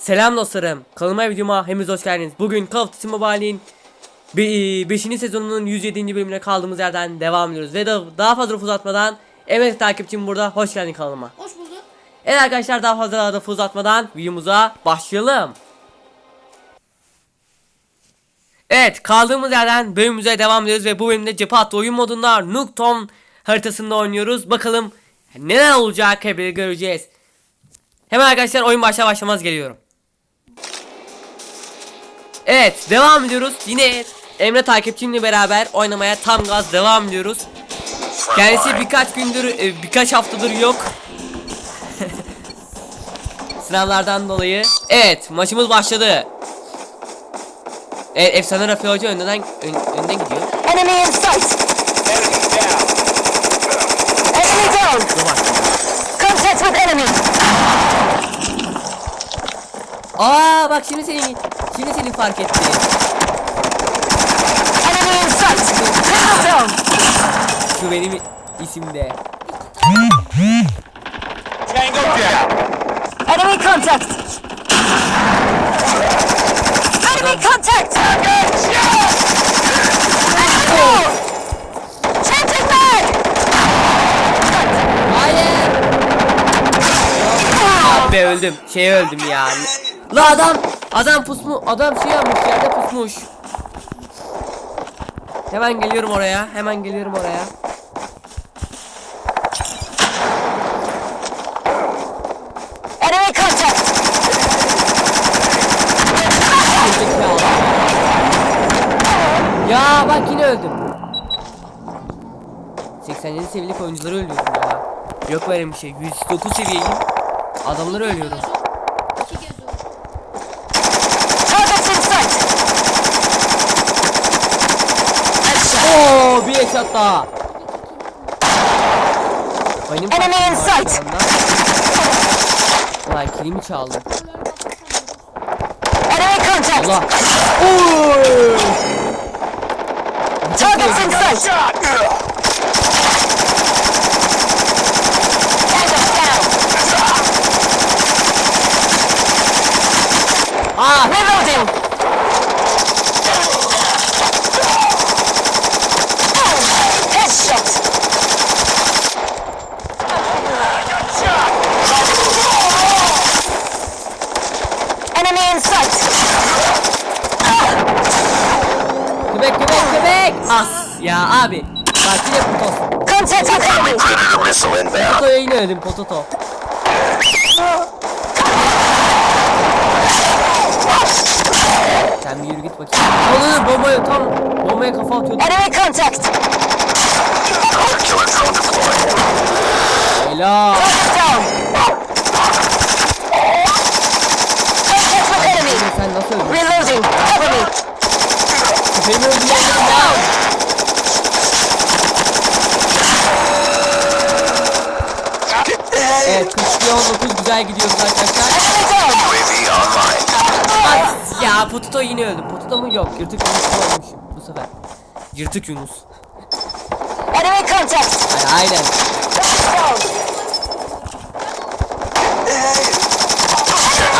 Selam dostlarım. Kanalıma videoma hepiniz hoş geldiniz. Bugün Call of Duty Mobile'in 5. sezonunun 107. bölümüne kaldığımız yerden devam ediyoruz. Ve da, daha fazla lafı uzatmadan evet takipçim burada. Hoş geldin kanalıma. Hoş bulduk. Evet arkadaşlar daha fazla lafı uzatmadan videomuza başlayalım. Evet kaldığımız yerden bölümümüze devam ediyoruz ve bu bölümde cephe hattı oyun modunda Nuketown haritasında oynuyoruz. Bakalım neler olacak hep göreceğiz. Hemen arkadaşlar oyun başlar başlamaz geliyorum. Evet devam ediyoruz. Yine Emre takipçimle beraber oynamaya tam gaz devam ediyoruz. Kendisi birkaç gündür e, birkaç haftadır yok. Sınavlardan dolayı. Evet maçımız başladı. Evet efsane Rafi Hoca önden ön, önden gidiyor. Enemy in sight! Enemy down! Dur bak. Contact with enemy! Aa bak şimdi seni şimdi seni fark etti. Enemy in sight! Down! Şu benim isimde. Tango down. Enemy contact! Enemy contact! Changing mag! Hayır. Be öldüm. Şey öldüm ya. La adam adam pusmu adam şey yapmış yerde pusmuş. Hemen geliyorum oraya. Hemen geliyorum oraya. Enemy contact! Ya bak yine öldüm. 87 seviyelik oyuncuları ölüyorum ya. Yok böyle bir şey. 109 seviyeyim. Adamları ölüyorum. İki kez oldu. Targets in sight! Daha. Benim Enemy in sight. Ulan kilimi çaldı. Enemy contact! Allah. Oy. Targets in sight! Ah. Reloading! Headshot! Enemy in sight! Köpek köpek köpek. As. Ya abi. Bak yine potos. Potoya yine öldüm pototo. Sen bir yürü git bakayım. Onu bombaya tam bombaya kafa atıyordu. Enemy contact! Helal. Target down! Contact with enemy! Sen nasıl öldün? Reloading! Cover me! Beni öldürdün ya. Evet 42 19 güzel gidiyoruz arkadaşlar. Online. As ya Potuto yine öldü. Potuto mu? Yok. Yırtık Yunus olmuş bu sefer. Yırtık Yunus. Enemy contact! Ay, aynen.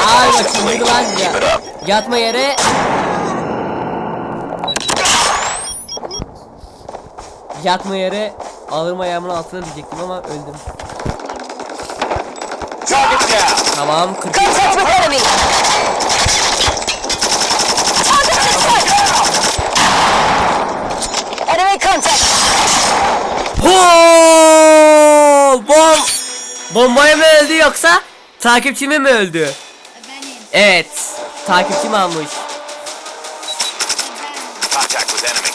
Ay bakayım yürü lan ya. Yatma yere. Yatma yere alırım ayağımın altına diyecektim ama öldüm. Target down. Tamam 40. Contact with enemy! Target in sight! Enemy contact! Hoo! Bom! Bombaya mı öldü yoksa takipçime mi öldü? Benim. Evet. Takipçim almış. Contact with enemy.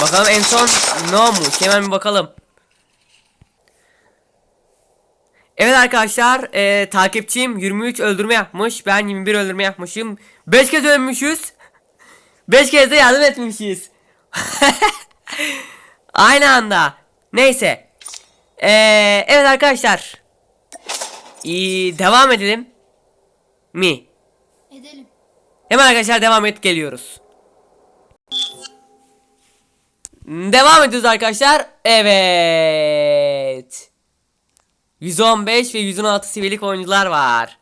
Bakalım en son ne olmuş? Hemen bir bakalım. Evet arkadaşlar, e, takipçim 23 öldürme yapmış. Ben 21 öldürme yapmışım. 5 kez ölmüşüz. 5 kez de yardım etmişiz. Aynı anda. Neyse. E, evet arkadaşlar. İyi, devam edelim. Mi? Edelim. Hemen arkadaşlar devam et geliyoruz. Devam ediyoruz arkadaşlar. Evet. 115 ve 116 seviyelik oyuncular var.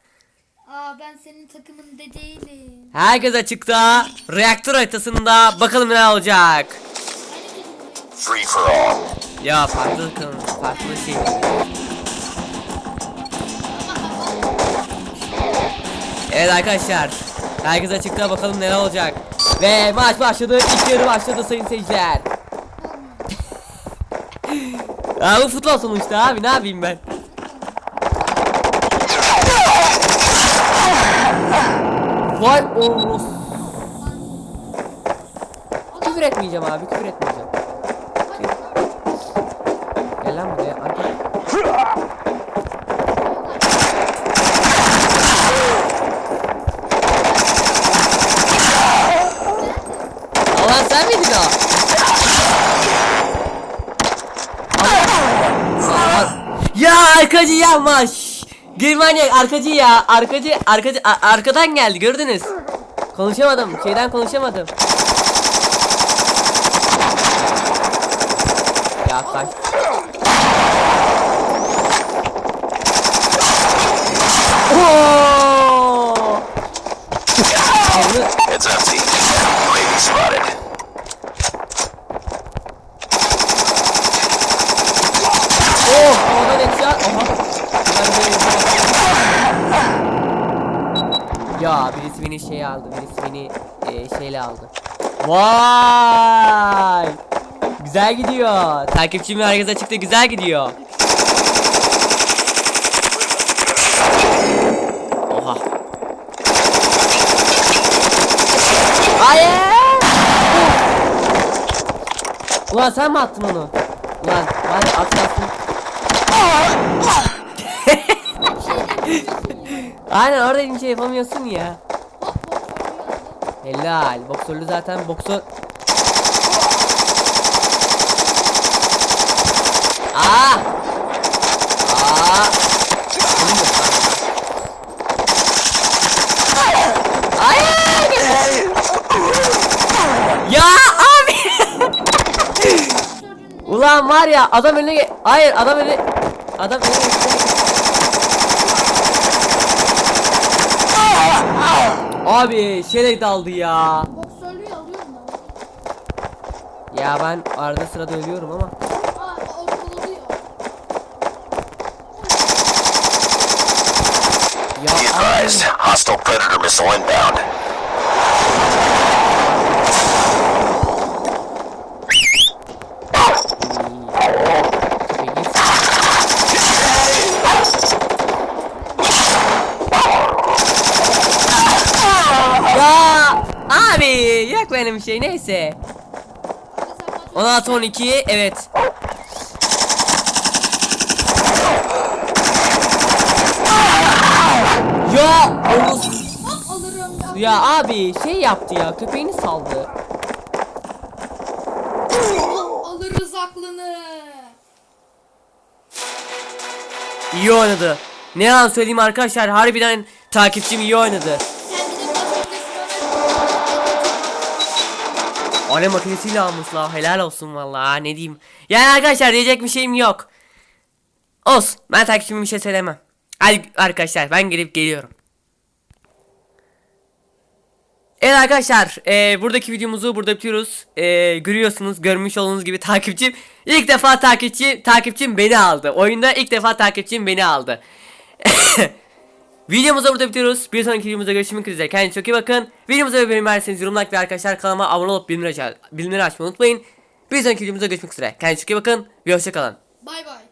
Aa ben senin takımında değilim. Herkes açıkta. Reaktör haritasında bakalım ne olacak. Free for all. Ya farklı takım, farklı şey. Evet arkadaşlar. Herkes açıkta bakalım neler olacak. Ve maç başladı. İlk yarı başladı sayın seyirciler. ya bu futbol sonuçta abi ne yapayım ben? Vay oros. Küfür etmeyeceğim abi küfür etmeyeceğim. Gel lan buraya. Anka. Alan sen miydin o? Ya arkacı yapmış. Girmanya arkacı ya. Arkacı arkacı a- arkadan geldi gördünüz. Konuşamadım. Şeyden konuşamadım. Ya kaç. Beni şey aldı. Birisi beni e, şeyle aldı. Vay! Güzel gidiyor. Takipçim herkes açıkta güzel gidiyor. Oha. Hayır! Ulan sen mi attın onu? Ulan hadi atlasın. Aynen orada bir şey yapamıyorsun ya. Helal. Boksörlü zaten boksör. Aa! Aa! Hayır! Ya abi! Ulan var ya adam önüne Hayır adam önüne Adam önüne Abi şeyle daldı ya. Boksörlüğü alıyorum ben. Ya ben arada sırada ölüyorum ama. Aa. Ya Be advised. Hostile Predator missile inbound. Ya abi yak benim şey neyse. Hadi sen maç 16 12 evet. Ya onu Hop alırım. ya abi şey yaptı ya köpeğini saldı. Al- Alırız aklını. İyi oynadı. Ne yalan söyleyeyim arkadaşlar harbiden takipçim iyi oynadı. Ale makinesiyle almış la helal olsun vallahi ne diyeyim. Yani arkadaşlar diyecek bir şeyim yok. Olsun ben takipçime bir şey söylemem. Hadi arkadaşlar ben gelip geliyorum. Evet arkadaşlar e, buradaki videomuzu burada bitiriyoruz. E, görüyorsunuz görmüş olduğunuz gibi takipçim ilk defa takipçi takipçim beni aldı. Oyunda ilk defa takipçim beni aldı. Videomuzu burada bitiriyoruz. Bir sonraki videomuzda görüşmek üzere. Kendinize çok iyi bakın. Videomuza ve beğeni verirseniz yorum like ve arkadaşlar kanalıma abone olup bildirimleri açmayı unutmayın. Bir sonraki videomuzda görüşmek üzere. Kendinize çok iyi bakın ve hoşçakalın. Bay bay.